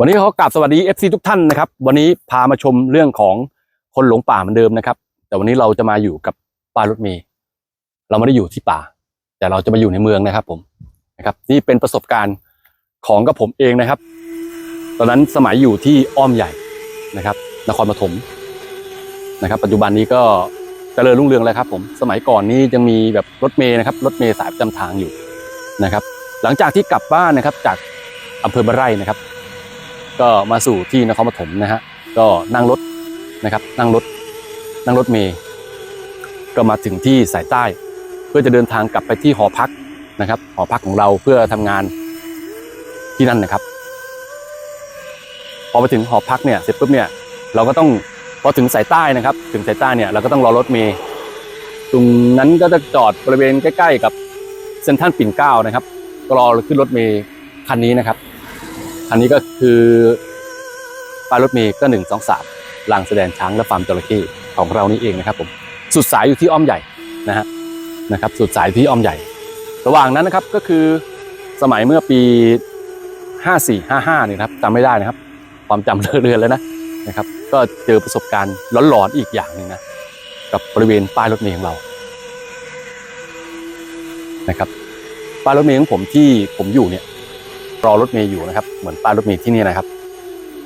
วันนี้เขากราบสวัสดี FC ทุกท่านนะครับ วันนี้พามาชมเรื่องของคนหลงป่าเหมือนเดิมนะครับ แต่วันนี้เราจะมาอยู่กับป้ารถเมย์เราไม่ได้อยู่ที่ป่า แต่เราจะมาอยู่ในเมืองนะครับ ผมนะครับ นี่เป็นประสบการณ์ของกับผมเองนะครับ ตอนนั้นสมัยอยู่ที่อ้อมใหญ่นะครับ นครปฐมนะครับ ปัจจุบันนี้ก็เจริญรุ่งเรืองแล้วครับ ผมสมัยก่อนนี้ยังมีแบบรถเมย์นะครับรถเมย์สายประจำทางอยู่นะครับ หลังจากที่กลับบ้านนะครับ จากอำเภอบ้าไร่นะครับ ก็มาสู่ที่นครปฐมนะฮะก็นั่งรถนะครับ นั่งรถนั่งรถเมย์ก็มาถึงที่สายใต้ เพื่อจะเดินทางกลับไปที่หอพักนะครับ หอพักของเราเพื่อทำงานที่นั่นนะครับ พอไปถึงหอพักเนี่ยเสร็จปุ๊บเนี่ยเราก็ต้องพอถึงสายใต้นะครับ ถึงสายใต้เนี่ยเราก็ต้องรอรถเมย์ตรงนั้นก็จะจอดบริเวณใกล้ ๆ กับเซ็นทรัลปิ่นเกล้านะครับก็รอขึ้นรถเมย์คันนี้นะครับ อันนี้ก็คือป้ายรถเมย์ก็หนึ่งสองสามลางแสดงช้างและฟาร์มจระเข้ของเรานี่เองนะครับผมสุดสายอยู่ที่อ้อมใหญ่นะฮะนะครับ สุดสายที่อ้อมใหญ่ ระหว่างนั้นนะครับก็คือสมัยเมื่อปีห้าสี่ห้าห้าเนี่ยครับจำไม่ได้นะครับ ความจำเลอะเลือนแล้วนะนะครับ ก็เจอประสบการณ์หลอนๆอีกอย่างหนึ่งนะกับบริเวณป้ายรถเมย์ของเรานะครับป้ายรถเมย์ของผมที่ผมอยู่เนี่ย รอรถเมย์อยู่นะครับ เหมือนป้ายรถเมย์ที่นี่นะครับ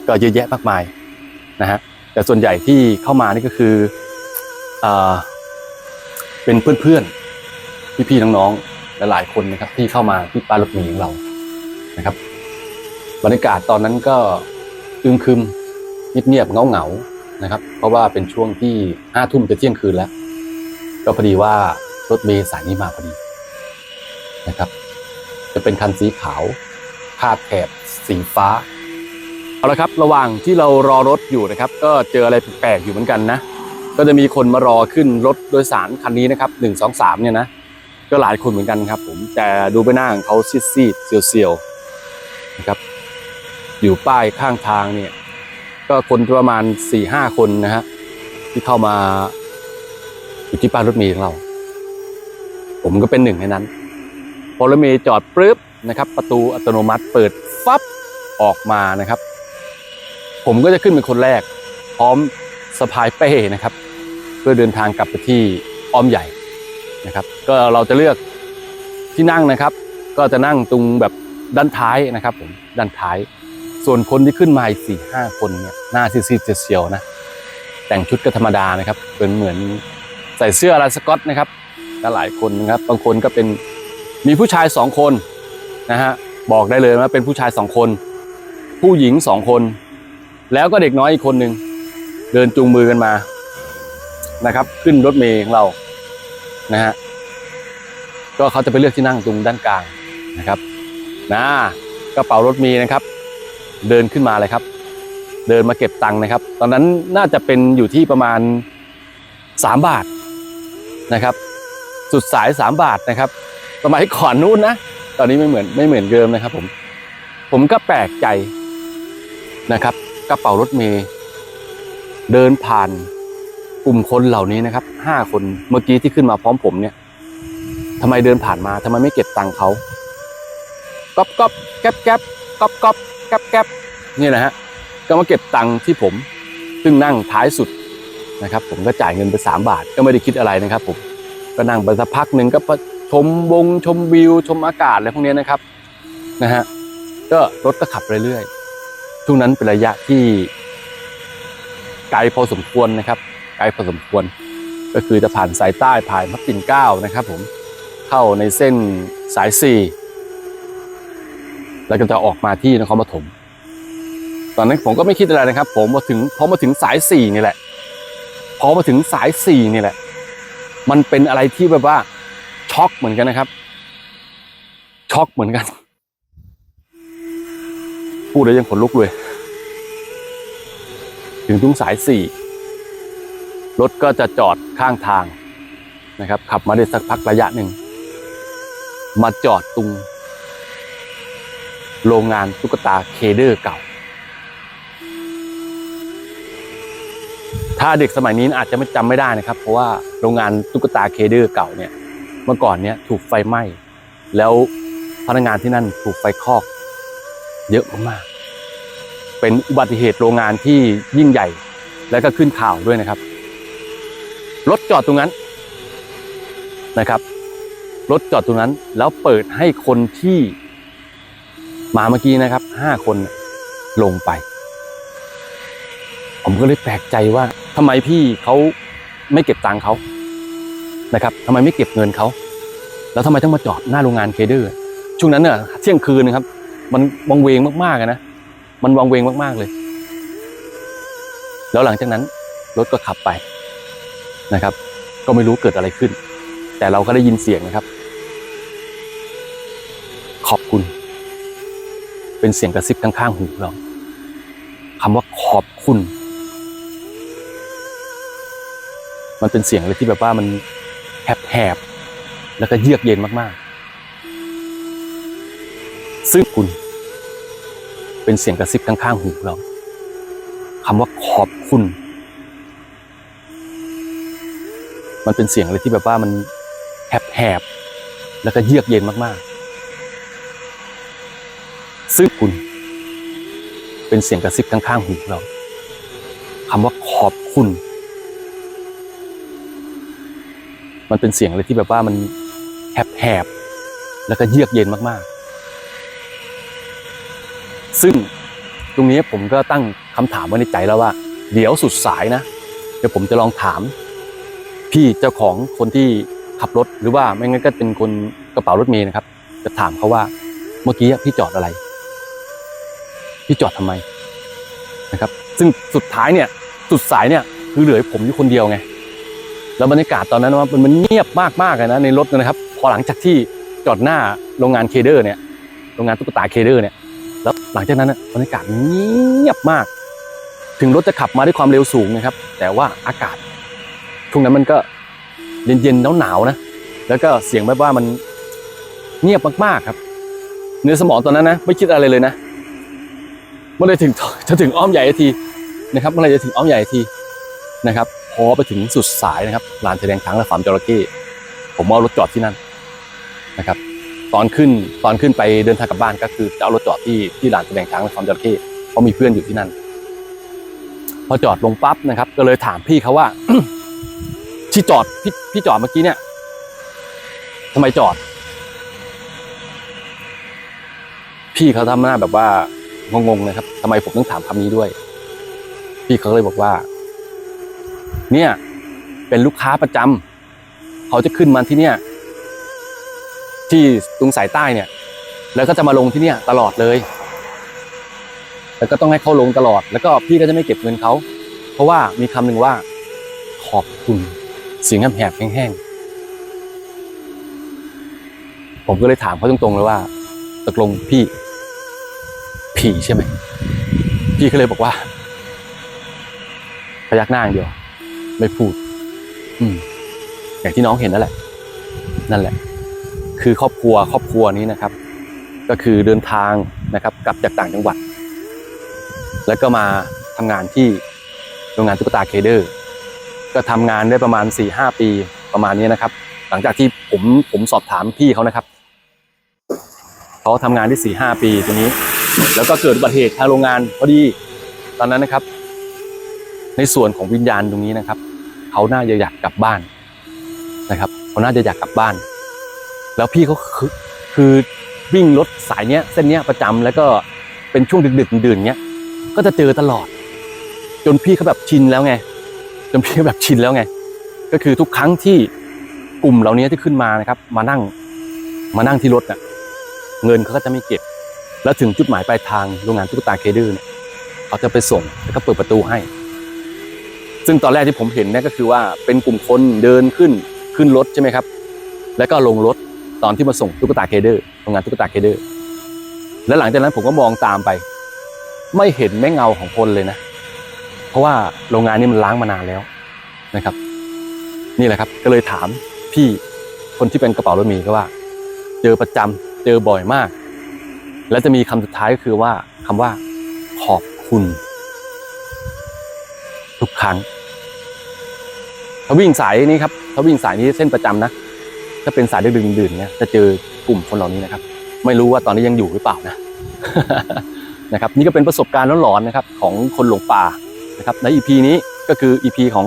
ก็เยอะแยะมากมายนะฮะแต่ส่วนใหญ่ที่เข้ามานี่ก็คืออ่าเป็นเพื่อนๆพี่ๆน้องๆหลายๆคนนะครับ ที่เข้ามาที่ป้ายรถเมย์ของเรานะครับบรรยากาศตอนนั้นก็อึมครึมเงียบๆเงาๆนะครับ เพราะว่าเป็นช่วงที่ห้าทุ่มจะเที่ยงคืนแล้ว ก็พอดีว่ารถเมย์สายนี้มาพอดีนะครับ จะเป็นคันสีขาว คาดแถบสีฟ้า เอาละครับ ระหว่างที่เรารอรถอยู่นะครับ ก็เจออะไรแปลกๆอยู่เหมือนกันนะ ก็จะมีคนมารอขึ้นรถโดยสารคันนี้นะครับหนึ่งสองสามเนี่ยนะ ก็หลายคนเหมือนกันครับ ผม แต่ดูไปหน้าของเขาซีดๆเซียวๆนะครับ อยู่ป้ายข้างทางเนี่ย ก็คนประมาณสี่ห้าคนนะฮะที่เข้ามาอยู่ที่ป้ายรถเมล์ของเรา ผมก็เป็นหนึ่งในนั้น พอรถเมล์จอดปึ๊บ นะครับ ประตูอัตโนมัติเปิดฟับออกมานะครับ ผมก็จะขึ้นเป็นคนแรก พร้อมสะพายเป้นะครับ เพื่อเดินทางกลับไปที่อ้อมใหญ่นะครับ ก็เราจะเลือกที่นั่งนะครับ ก็จะนั่งตรงแบบด้านท้ายนะครับผมด้านท้าย ส่วนคนที่ขึ้นมาอีกสี่ห้าคนเนี่ยหน้าซีดๆเซียวๆนะ แต่งชุดก็ธรรมดานะครับเป็นเหมือนใส่เสื้อลายสก๊อตนะครับหลายคนนะครับบางคนก็เป็นมีผู้ชายสองคน นะฮะบอกได้เลยว่าเป็นผู้ชายสองคน ผู้หญิงสองคน แล้วก็เด็กน้อยอีกคนหนึ่งเดินจูงมือกันมานะครับ ขึ้นรถเมล์ของเรานะฮะก็เขาจะไปเลือกที่นั่งตรงด้านกลางนะครับนะกระเป๋ารถเมล์นะครับ เดินขึ้นมาเลยครับ เดินมาเก็บตังค์นะครับ ตอนนั้นน่าจะเป็นอยู่ที่ประมาณสามบาทนะครับ สุดสายสามบาทนะครับ สมัยก่อนนู้นนะ ตอนนี้ไม่เหมือนไม่เหมือนเดิมนะครับ ผม ผมก็แปลกใจนะครับ กระเป๋ารถเมย์เดินผ่านกลุ่มคนเหล่านี้นะครับห้าคนเมื่อกี้ที่ขึ้นมาพร้อมผมเนี่ยทำไมเดินผ่านมาทำไมไม่เก็บตังค์เขาก๊อบก๊อบแก๊บแก๊บก๊อบก๊อบแก๊บแก๊บนี่แหละฮะก็มาเก็บตังค์ที่ผม ซึ่งนั่งท้ายสุดนะครับ ผมก็จ่ายเงินไปสามบาท ก็ไม่ได้คิดอะไรนะครับ ผมก็นั่งไปสักพักหนึ่งก็ ชมวงชมวิว ชมอากาศอะไรพวกนี้นะครับนะฮะก็รถก็ขับเรื่อยๆช่วงนั้นเป็นระยะที่ไกลพอสมควรนะครับ ไกลพอสมควร ก็คือจะผ่านสายใต้ผ่านพระปิ่นเก้านะครับ ผมเข้าในเส้นสายสี่แล้วก็จะออกมาที่นครปฐมตอนนั้นผมก็ไม่คิดอะไรนะครับ ผมมาถึงพอมาถึงสายสี่นี่แหละพอมาถึงสายสี่นี่แหละ มันเป็นอะไรที่แบบว่า ช็อกเหมือนกันนะครับ ช็อกเหมือนกัน พูดแล้วยังขนลุกเลย ถึงทุ่งสายสี่รถก็จะจอดข้างทางนะครับ ขับมาได้สักพักระยะหนึ่ง มาจอดตรงโรงงานตุ๊กตาเคเดอร์เก่า ถ้าเด็กสมัยนี้อาจจะไม่จำไม่ได้นะครับ เพราะว่าโรงงานตุ๊กตาเคเดอร์เก่าเนี่ย เมื่อก่อนเนี่ยถูกไฟไหม้ แล้วพนักงานที่นั่นถูกไฟคลอก เยอะมากๆเป็นอุบัติเหตุโรงงานที่ยิ่งใหญ่ และก็ขึ้นข่าวด้วยนะครับ รถจอดตรงนั้นนะครับ รถจอดตรงนั้นแล้วเปิดให้คนที่มาเมื่อกี้นะครับห้าคนลงไป ผมก็เลยแปลกใจว่าทำไมพี่เขาไม่เก็บตังค์เขา นะครับทำไมไม่เก็บเงินเขา แล้วทำไมต้องมาจอดหน้าโรงงานเคเดอร์ ช่วงนั้นเนี่ยเที่ยงคืนนะครับ มันวังเวงมากๆนะ มันวังเวงมากๆเลย แล้วหลังจากนั้นรถก็ขับไปนะครับ ก็ไม่รู้เกิดอะไรขึ้น แต่เราก็ได้ยินเสียงนะครับ ขอบคุณ เป็นเสียงกระซิบข้างๆหูเราคำว่าขอบคุณ มันเป็นเสียงเลยที่แบบว่ามัน แหบๆแล้วก็เยือกเย็นมากๆ ซึ่งคุณ เป็นเสียงกระซิบข้างๆหูเราคำว่าขอบคุณ มันเป็นเสียงเลยที่แบบว่ามันแหบๆแล้วก็เยือกเย็นมากๆ ซึ่งคุณ เป็นเสียงกระซิบข้างๆหูเราคำว่าขอบคุณ มันเป็นเสียงเลยที่แบบว่ามันแหบๆแล้วก็เยือกเย็นมากๆ ซึ่งตรงนี้ผมก็ตั้งคำถามไว้ในใจแล้วว่า เดี๋ยวสุดสายนะ เดี๋ยวผมจะลองถาม พี่เจ้าของคนที่ขับรถหรือว่าไม่งั้นก็เป็นคนกระเป๋ารถเมย์นะครับ จะถามเขาว่าเมื่อกี้พี่จอดอะไร พี่จอดทำไมนะครับ ซึ่งสุดท้ายเนี่ย สุดสายเนี่ยคือเหลือผมอยู่คนเดียวไง แล้วบรรยากาศตอนนั้นว่ามันมันเงียบมากๆเลยนะในรถนะครับ พอหลังจากที่จอดหน้าโรงงานเคเดอร์เนี่ยโรงงานตุ๊กตาเคเดอร์เนี่ยแล้วหลังจากนั้นบรรยากาศเงียบมาก ถึงรถจะขับมาด้วยความเร็วสูงนะครับ แต่ว่าอากาศช่วงนั้นมันก็เย็นๆหนาวๆนะแล้วก็เสียงแบบว่ามันเงียบมากๆครับเนื้อสมองตอนนั้นนะไม่คิดอะไรเลยนะเมื่อไรถึงจะถึงอ้อมใหญ่ทีนะครับเมื่อไรจะถึงอ้อมใหญ่ทีนะครับ พอไปถึงสุดสายนะครับลานแสดงช้างและฟาร์มจระเข้ผมเอารถจอดที่นั่นนะครับ ตอนขึ้นตอนขึ้นไปเดินทางกลับบ้านก็คือจะเอารถจอดที่ที่ลานแสดงช้างและฟาร์มจระเข้เพราะมีเพื่อนอยู่ที่นั่น พอจอดลงปั๊บนะครับ ก็เลยถามพี่เขาว่าที่จอดพี่พี่จอดเมื่อกี้เนี่ยทำไมจอด พี่เขาทำหน้าแบบว่างงๆนะครับทำไมผมต้องถามคำนี้ด้วย พี่เขาเลยบอกว่า เนี่ยเป็นลูกค้าประจำเขาจะขึ้นมาที่เนี่ย ที่ตรงสายใต้เนี่ย แล้วก็จะมาลงที่เนี่ยตลอดเลย แล้วก็ต้องให้เขาลงตลอด แล้วก็พี่ก็จะไม่เก็บเงินเขา เพราะว่ามีคำหนึ่งว่า ขอบคุณเสียงแหบแห้งๆผมก็เลยถามเขาตรงๆเลยว่าตกลงพี่ ผีใช่ไหมพี่ก็เลยบอกว่า พยักหน้าอย่างเดียว ไม่พูด อืม อย่างที่น้องเห็นนั่นแหละ นั่นแหละ คือครอบครัวครอบครัวนี้นะครับ ก็คือเดินทางนะครับ กลับจากต่างจังหวัด แล้วก็มาทำงานที่โรงงานตุ๊กตาเคเดอร์ ก็ทำงานได้ประมาณสี่ห้าปีประมาณนี้นะครับ หลังจากที่ผมผมสอบถามพี่เขานะครับเขาทำงานได้สี่ห้าปีตรงนี้ แล้วก็เกิดอุบัติเหตุทางโรงงานพอดี ตอนนั้นนะครับ ในส่วนของวิญญาณตรงนี้นะครับ เขาน่าจะอยากกลับบ้านนะครับเขาน่าจะอยากกลับบ้าน แล้วพี่เขาคือคือวิ่งรถสายเนี้ยเส้นเนี้ยประจำแล้วก็เป็นช่วงดึกๆดื่นๆเนี้ยก็จะเจอตลอด จนพี่เขาแบบชินแล้วไง จนพี่เขาแบบชินแล้วไง ก็คือทุกครั้งที่กลุ่มเหล่านี้ที่ขึ้นมานะครับ มานั่งมานั่งที่รถน่ะเงินเขาก็จะไม่เก็บ แล้วถึงจุดหมายปลายทางโรงงานตุ๊กตาเคเดอร์เนี่ยเขาจะไปส่งแล้วก็เปิดประตูให้ ซึ่งตอนแรกที่ผมเห็นเนี่ยก็คือว่าเป็นกลุ่มคนเดินขึ้นขึ้นรถใช่ไหมครับ แล้วก็ลงรถตอนที่มาส่งตุ๊กตาเคเดอร์โรงงานตุ๊กตาเคเดอร์ แล้วหลังจากนั้นผมก็มองตามไป ไม่เห็นแม่เงาของคนเลยนะ เพราะว่าโรงงานนี้มันล้างมานานแล้วนะครับ นี่แหละครับ ก็เลยถามพี่คนที่เป็นกระเป๋ารถเมีก็ว่า เจอประจำเจอบ่อยมาก แล้วจะมีคำสุดท้ายก็คือว่าคำว่าขอบ ครั้งถ้าวิ่งสายนี้ครับถ้าวิ่งสายนี้เส้นประจำนะถ้าเป็นสายดึกดื่นๆเนี่ยจะเจอกลุ่มคนเหล่านี้นะครับ ไม่รู้ว่าตอนนี้ยังอยู่หรือเปล่านะนะครับ นี่ก็เป็นประสบการณ์หลอนๆนะครับ ของคนหลงป่านะครับ ใน EP นี้ก็คือ EP ของ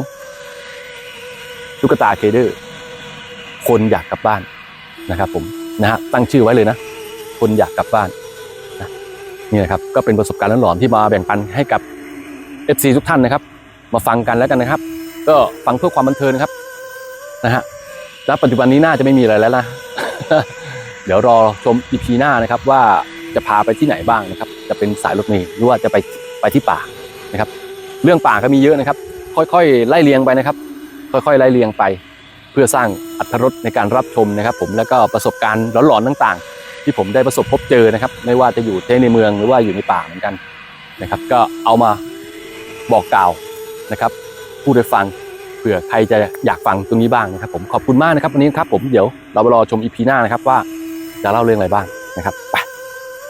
ตุ๊กตาเคเดอร์ คนอยากกลับบ้านนะครับ ผมนะฮะตั้งชื่อไว้เลยนะ คนอยากกลับบ้านนะนี่นะครับก็เป็นประสบการณ์หลอนๆที่มาแบ่งปันให้กับ FC ทุกท่านนะครับ มาฟังกันแล้วกันนะครับ ก็ฟังเพื่อความบันเทิงนะครับนะฮะณปัจจุบันนี้น่าจะไม่มีอะไรแล้วนะ เดี๋ยวรอชม EP หน้านะครับ ว่าจะพาไปที่ไหนบ้างนะครับ จะเป็นสายรถเมล์หรือว่าจะไปไปที่ป่านะครับ เรื่องป่าก็มีเยอะนะครับ ค่อยๆ ไล่เลียงไปนะครับ ค่อยๆ ไล่เลียงไป เพื่อสร้างอัตรสในการรับชมนะครับ ผมแล้วก็ประสบการณ์หลอนๆต่าง ๆ ที่ผมได้ประสบพบเจอนะครับ ไม่ว่าจะอยู่ในเมืองหรือว่าอยู่ในป่าเหมือนกันนะครับ ก็เอามาบอกกล่าว นะครับพูดให้ฟังเผื่อใครจะอยากฟังตรงนี้บ้างนะครับ ผมขอบคุณมากนะครับวันนี้ครับผมเดี๋ยวเรารอชมอีพีหน้านะครับว่าจะเล่าเรื่องอะไรบ้างนะครับไป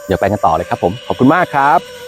เดี๋ยวไปกันต่อเลยครับผมขอบคุณมากครับ